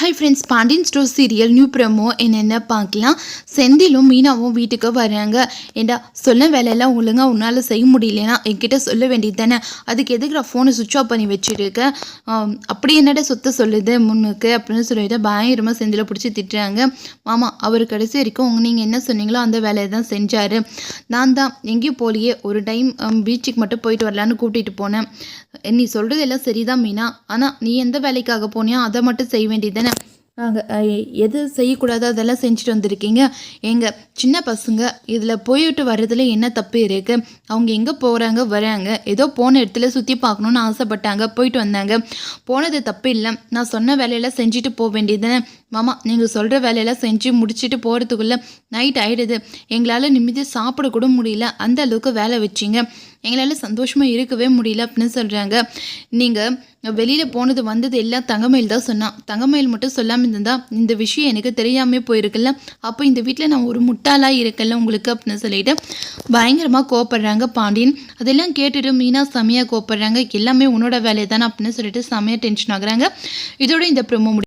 Hi friends Pandian store serial new promo என்னென்ன பார்க்கலாம்? செந்திலும் மீனாவும் வீட்டுக்கு வராங்க. ஏண்டா சொல்ல வேலையெல்லாம் ஒழுங்காக உன்னால் செய்ய முடியலனா என்கிட்ட சொல்ல வேண்டியது தானே? அதுக்கு எதுக்கு நான் ஃபோனை சுவிட்ச் ஆஃப் பண்ணி வச்சுருக்கேன் அப்படி என்னடா சொத்த சொல்லுது முன்னுக்கு அப்படின்னு சொல்லிட்டு பயங்கரமாக செந்தில பிடிச்சி திட்டுறாங்க. மாமா அவர் கடைசி வரைக்கும் நீங்கள் என்ன சொன்னீங்களோ அந்த வேலையை தான் செஞ்சார். நான் தான் எங்கேயும் போலியே ஒரு டைம் பீச்சுக்கு மட்டும் போயிட்டு வரலான்னு கூட்டிகிட்டு போனேன். நீ சொல்கிறது எல்லாம் சரிதான் மீனா. ஆனால் நீ எந்த வேலைக்காக போனியோ அதை மட்டும் செய்ய வேண்டியது தானே? நாங்கள் எது செய்யக்கூடாதோ அதெல்லாம் செஞ்சுட்டு வந்திருக்கீங்க. எங்கள் சின்ன பசங்க இதில் போயிட்டு வர்றதுல என்ன தப்பு இருக்குது அவங்க எங்கே போகிறாங்க வராங்க? ஏதோ போன இடத்துல சுற்றி பார்க்கணுன்னு ஆசைப்பட்டாங்க போயிட்டு வந்தாங்க. போனது தப்பு இல்லை. நான் சொன்ன வேலையெல்லாம் செஞ்சுட்டு போக வேண்டியதுன்னு மாமா நீங்கள் சொல்கிற வேலையெல்லாம் செஞ்சு முடிச்சுட்டு போகிறதுக்குள்ளே நைட் ஆகிடுது எங்களால் நிம்மதியாக சாப்பிட கூட முடியல. அந்த அளவுக்கு வேலை வச்சிங்க. எங்களால் சந்தோஷமாக இருக்கவே முடியல அப்படின்னு சொல்கிறாங்க நீங்கள் வெளியில் போனது வந்தது எல்லாம் தங்கமயில் தான் சொன்னான் தங்கமயில் மட்டும் சொல்லாமல் இருந்தா இந்த விஷயம் எனக்கு தெரியாமல் போயிருக்குல்ல. அப்போ இந்த வீட்டில் நான் ஒரு முட்டாளாக இருக்கல உங்களுக்கு அப்படின்னு சொல்லிட்டு பயங்கரமாக கோப்படுறாங்க பாண்டியன். அதெல்லாம் கேட்டுட்டு மீனா செமையாக கோப்படுறாங்க எல்லாமே உன்னோட வேலையை தானே அப்படின்னு சொல்லிட்டு செமையாக டென்ஷன் ஆகுறாங்க. இதோட இந்த ப்ரொமோ முடி